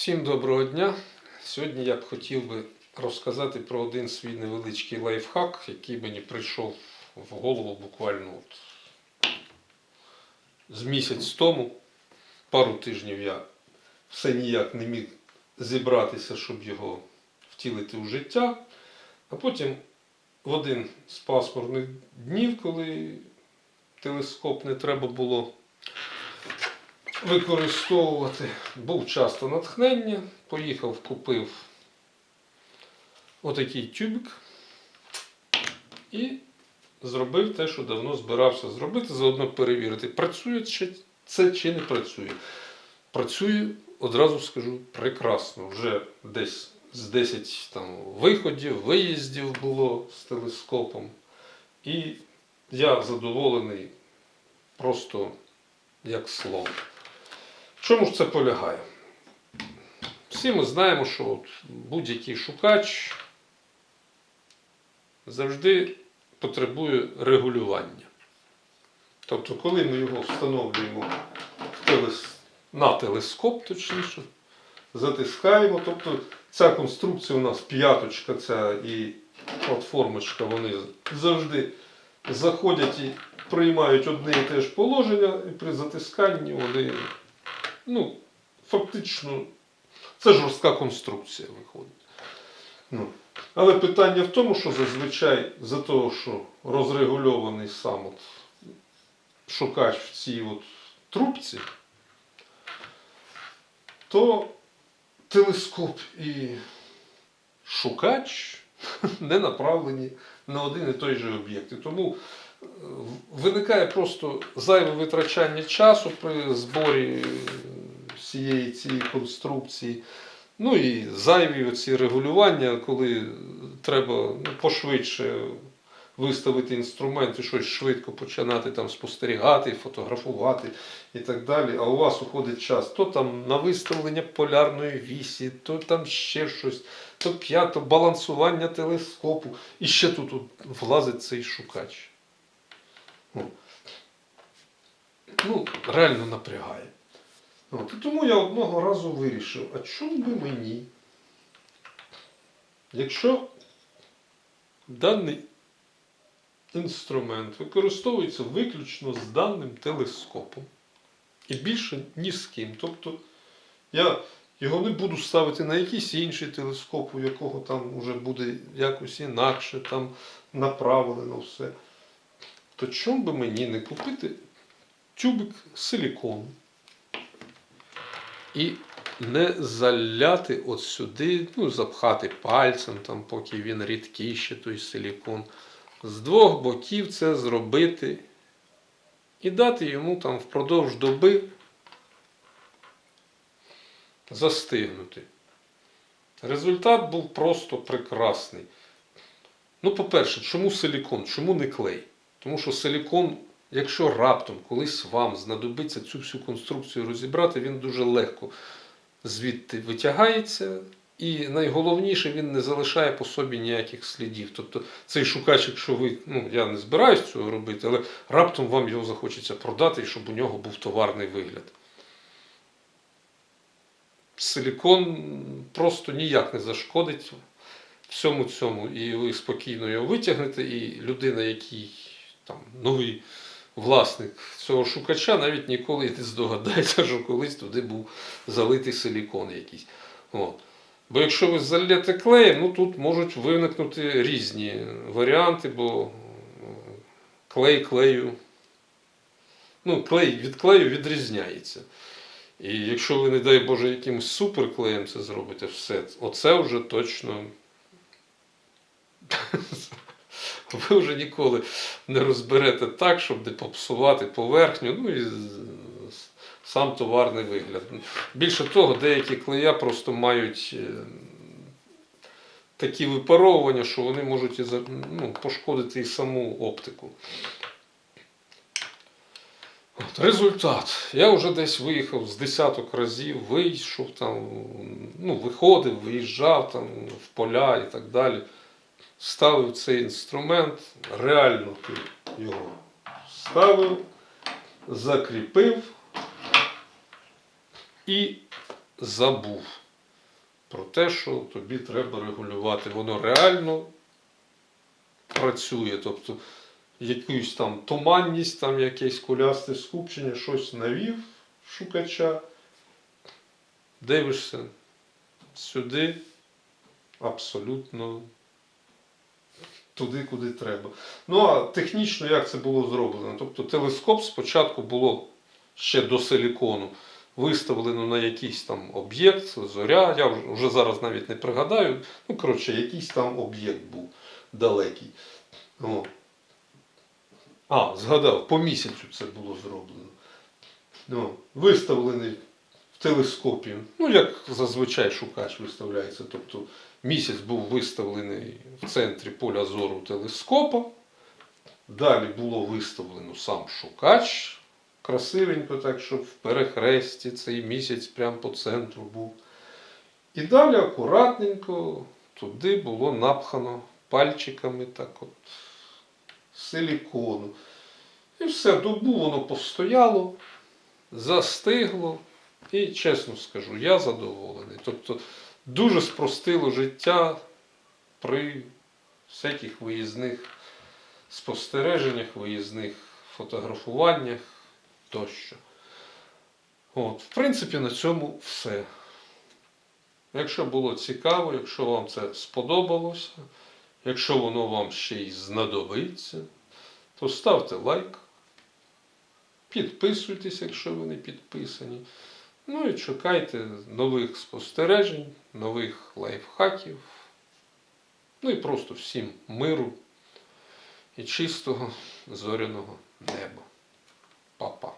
Всім доброго дня. Сьогодні я б хотів би розказати про один свій невеличкий лайфхак, який мені прийшов в голову буквально от з місяць тому. Пару тижнів я все ніяк не міг зібратися, щоб його втілити у життя. А потім в один з пасмурних днів, коли телескоп не треба було використовувати. Був часто натхнення, поїхав, купив отакий тюбик і зробив те, що давно збирався зробити, заодно перевірити, працює це чи не працює. Працює, одразу скажу, прекрасно. Вже десь з 10 там, виходів, виїздів було з телескопом. І я задоволений просто як слово. Чому ж це полягає? Всі ми знаємо, що будь-який шукач завжди потребує регулювання. Тобто, коли ми його встановлюємо на телескоп, точніше, затискаємо, тобто ця конструкція у нас п'яточка ця і платформочка, вони завжди заходять і приймають одне і те ж положення, і при затисканні вони ну, фактично, це жорстка конструкція виходить. Ну. Але питання в тому, що зазвичай за того, що розрегульований сам от шукач в цій от трубці, то телескоп і шукач не направлені на один і той же об'єкт. І тому виникає просто зайве витрачання часу при зборі всієї цієї конструкції. Ну і зайві оці регулювання, коли треба ну, пошвидше виставити інструмент і щось швидко починати там спостерігати, фотографувати і так далі. А у вас уходить час то там на виставлення полярної вісі, то там ще щось, то п'ято балансування телескопу. І ще тут влазить цей шукач. Ну, ну реально напрягає. От, і тому я одного разу вирішив, а чому би мені, якщо даний інструмент використовується виключно з даним телескопом і більше ні з ким. Тобто я його не буду ставити на якийсь інший телескоп, у якого там вже буде якось інакше там направлено все. То чому би мені не купити тюбик силікону? і не заляти от сюди, ну, запхати пальцем, там, поки він рідкий ще той силікон. З двох боків це зробити і дати йому там впродовж доби застигнути. Результат був просто прекрасний. Ну, по-перше, чому силікон? Чому не клей? Тому що силікон Якщо раптом колись вам знадобиться цю всю конструкцію розібрати, він дуже легко звідти витягається, і найголовніше, він не залишає по собі ніяких слідів. Тобто цей шукач, якщо ви, ну я не збираюсь цього робити, але раптом вам його захочеться продати, щоб у нього був товарний вигляд. Силікон просто ніяк не зашкодить всьому цьому. І ви спокійно його витягнете, і людина, який там новий власник цього шукача навіть ніколи не здогадається, що колись туди був залитий силікон якийсь. От. Бо якщо ви заліте клеєм, ну тут можуть виникнути різні варіанти, бо клей клею. Ну, клей від клею відрізняється. І якщо ви, не дай Боже, якимось суперклеєм це зробите, все, оце вже точно ви вже ніколи не розберете так, щоб не попсувати поверхню, ну і сам товарний вигляд. Більше того, деякі клея просто мають е, такі випаровування, що вони можуть і ну, пошкодити і саму оптику. От, Результат. Я вже десь виїхав з десяток разів, вийшов там, ну, виходив, виїжджав там в поля і так далі ставив цей інструмент, реально ти його ставив, закріпив і забув. про те, що тобі треба регулювати. Воно реально працює. Тобто якусь там туманність, там якесь кулясте скупчення, щось навів шукача. Дивишся сюди абсолютно туди, куди треба. Ну а технічно як це було зроблено? Тобто телескоп спочатку було ще до силікону виставлено на якийсь там об'єкт, зоря, я вже, зараз навіть не пригадаю. Ну, коротше, якийсь там об'єкт був далекий. О. А, згадав, по місяцю це було зроблено. Ну, виставлений в телескопі. Ну, як зазвичай шукач виставляється. Тобто місяць був виставлений в центрі поля зору телескопа. Далі було виставлено сам шукач. Красивенько, так, щоб в перехресті цей місяць прямо по центру був. І далі акуратненько туди було напхано пальчиками так от силікону. І все, добу воно постояло, застигло. І чесно скажу, я задоволений. Тобто дуже спростило життя при всяких виїзних спостереженнях, виїзних фотографуваннях тощо. От, в принципі, на цьому все. Якщо було цікаво, якщо вам це сподобалося, якщо воно вам ще й знадобиться, то ставте лайк, підписуйтесь, якщо ви не підписані. Ну і чекайте нових спостережень, нових лайфхаків. Ну і просто всім миру і чистого зоряного неба. Па-па.